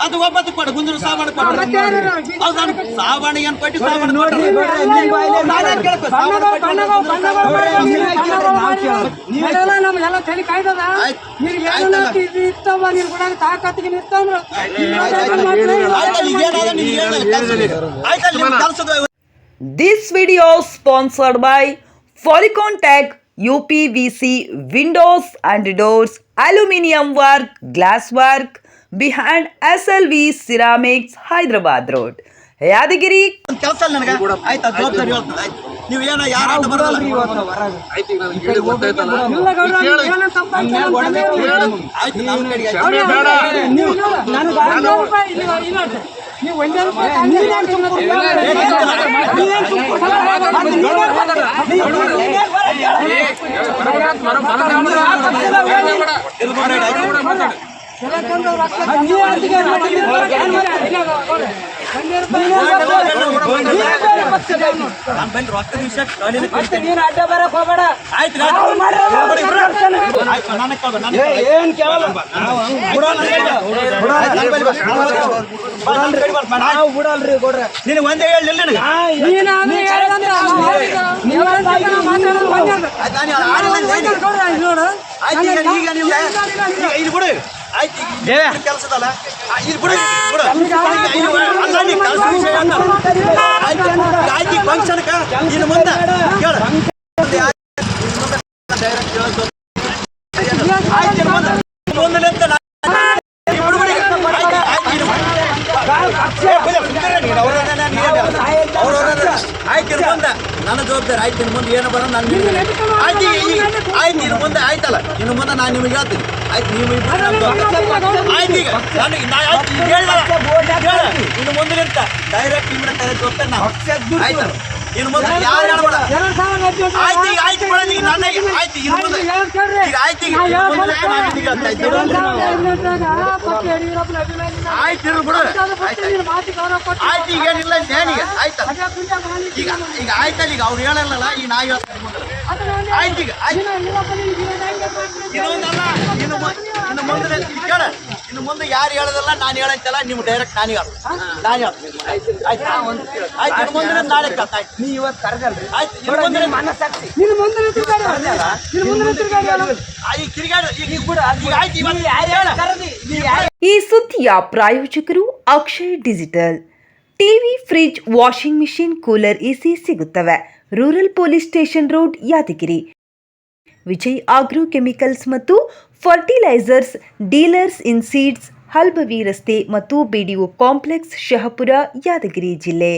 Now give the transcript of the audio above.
ಅದು ಒಬ್ಬತ್ತು ಕೊಡು ಬೈ ಸಾಬಾಣ ಏನ್ ಕೊಟ್ಟು ನಮ್ಗೆಲ್ಲ ತಲೆ ಕಾಯ್ದದ. ಇರ್ತವ ಕೂಡ ತಾಕತ್ತಿಗೆ This video sponsored by Tech UPVC Windows and Doors Aluminium Work Glass Work behind SLV Ceramics Hyderabad Road. Yadgir ಕೆಲಸ ನನಗೆ ಆಯ್ತಾ ಜವಾಬ್ದಾರಿ ಹೇಳ್ತದೆ ಆಯ್ತು ನೀವು ಏನೋ ಯಾರು ಅಡ್ಡ ಬರಲ್ಲ ಇಲ್ಲ ಗೌಡ್ರ, ಕೆಲಕಂದವ್ರು ಅಡ್ಡ ಬರಕ್ ಹೋಗ್ಬೇಡ ಆಯ್ತು ಆಯ್ತು. ಬಿಡು, ಬಿಡು. ಆಯ್ತು, ನನಗೆ ಕೇಳು, ನನಗೆ ಕೇಳು. ಏನ್ ಕೇಳಲ್ಲ ಬಿಡು, ನನಗೆ ಕೇಳು. ಆಯ್ತು, ನನ್ನ ಬಳಿ ಬಾ. ಬಾ, ನನ್ನ ಕಡೆ ಬಾ. ಬಾ, ನಾವು ಬಿಡಲ್ರಿ ಕೊಡ್ರೆ ನಿನಗೆ ಒಂದೇ ಹೇಳಿಲ್ಲ ನಿನಗೆ ನೀನು ಅದು ಹೇಳಿದಂದ್ರೆ ನಾವು ಹೇಳಿದ. ನೀವು ಹೇಳಿದಾಗ ನಾವು ಮಾತಾಡೋದು ಒಂದೇ ಅದು. ಆಯ್ತು, ನಾನು ಆಡಿಲ್ಲ ಅಂತ ಹೇಳಿ. ಗೌಡ್ರ, ಇದು ನೋಡು. ಆಯ್ತು ಈಗ ಈಗ ನೀವು ಈಗ ಇದು ಬಿಡು ಆಯ್ತು ಈಗ ಕೆಲಸದಲ್ಲ ಇದು ಬಿಡು ಬಿಡು ಈಗ ಫಂಕ್ಷನ್ಕ ಇನ್ನು ಮುಂದೆ ಮುಂದೆ. ಆಯ್ತು, ಮುಂದೆ. ನನ್ನ ಜವಾಬ್ದಾರಿ ಆಯ್ತು ಇನ್ನು ಮುಂದೆ ಏನು ಬರೋ ನಾನು ಆಯ್ತು ಆಯ್ತು ಇನ್ನು ಮುಂದೆ ಆಯ್ತಲ್ಲ. ಇನ್ನು ಮುಂದೆ ನಾನು ನಿಮಗೆ ಹೇಳ್ತೀನಿ. ಆಯ್ತು ನೀವು ಆಯ್ತು ಈಗ ನಾನು ಆಯ್ತು ಇನ್ನು ಮುಂದೆ ನಿಂತ ಡೈರೆಕ್ಟ್ ನಿಮ್ಮ ಕರೆ ಜೊತೆ ನಾವು ಆಯ್ತಲ್ಲ. ಇನ್ನು ಮುಂದೆ ಯಾರು ಹೇಳ್ಬೇಡ. ಆಯ್ತು ಈಗ ಆಯ್ತು ಬಿಡ ಈಗ ನನ್ನ ಆಯ್ತು ಇನ್ನು ಮುಂದೆ. ಈಗ ಆಯ್ತು ಈಗ ಆಯ್ತು ಇರು ಬಿಡು. ಆಯ್ತು. ಈಗ ಏನಿಲ್ಲ ಅಂತ ಏನೀಗ ಮಾಡಿ ಈಗ ಈಗ ಆಯ್ತಲ್ಲ ಈಗ ಅವ್ರು ಹೇಳಲ್ಲ ಈಗ ನಾ ಹೇಳ್ತೀನಿ ಆಯ್ತು ಈಗ ಆಯ್ತು. ಇನ್ನೊಂದಲ್ಲ ಇನ್ನು ಮುಂದೆ ಕೇಳ. ಇನ್ನು ಮುಂದೆ ಯಾರು ಹೇಳೋದಲ್ಲ ನಾನು ಹೇಳಂತಲ್ಲ ನೀವು ಡೈರೆಕ್ಟ್ ನಾನು ಹೇಳ ನಾನು ಆಯ್ತು ಇನ್ನು ಮುಂದೆ ನಾಳೆ ಕೇಳ್ತಾ ಆಯ್ತು. ನೀ ಇವತ್ತು ಕರೆದಲ್ರಿ ಆಯ್ತು ಇನ್ನು ಮುಂದೆ ಮನಸ್ಸಾಕ್ಷಿ. ನಿನ್ನ ಮುಂದೆ ತಿರುಗಾಡಿ ನಿನ್ನ ಮುಂದೆ ತಿರುಗಾಡಿ ಹೇಳು. ಈಗ ತಿರುಗಾಡು ಈಗ ಈಗ ಆಯ್ತು ಇವತ್ತು ಯಾರು ಹೇಳ ಕರೆದಿ? ನೀ ಯಾರು ಈ ಸುದ್ದಿಯ ಪ್ರಾಯೋಜಕರು Akshay digital. TV fridge washing machine cooler AC ಸಿಗುತ್ತವೆ. Rural police station road Yadgiri. Vijay agro chemicals ಮತ್ತು ಫರ್ಟಿಲೈಸರ್ಸ್ ಡೀಲರ್ಸ್ ಇನ್ ಸೀಡ್ಸ್ ಹಲ್ಬವಿ ರಸ್ತೆ ಮತ್ತು ಬಿಡಿಒ ಕಾಂಪ್ಲೆಕ್ಸ್ ಶಹಪುರ ಯಾದಗಿರಿ ಜಿಲ್ಲೆ.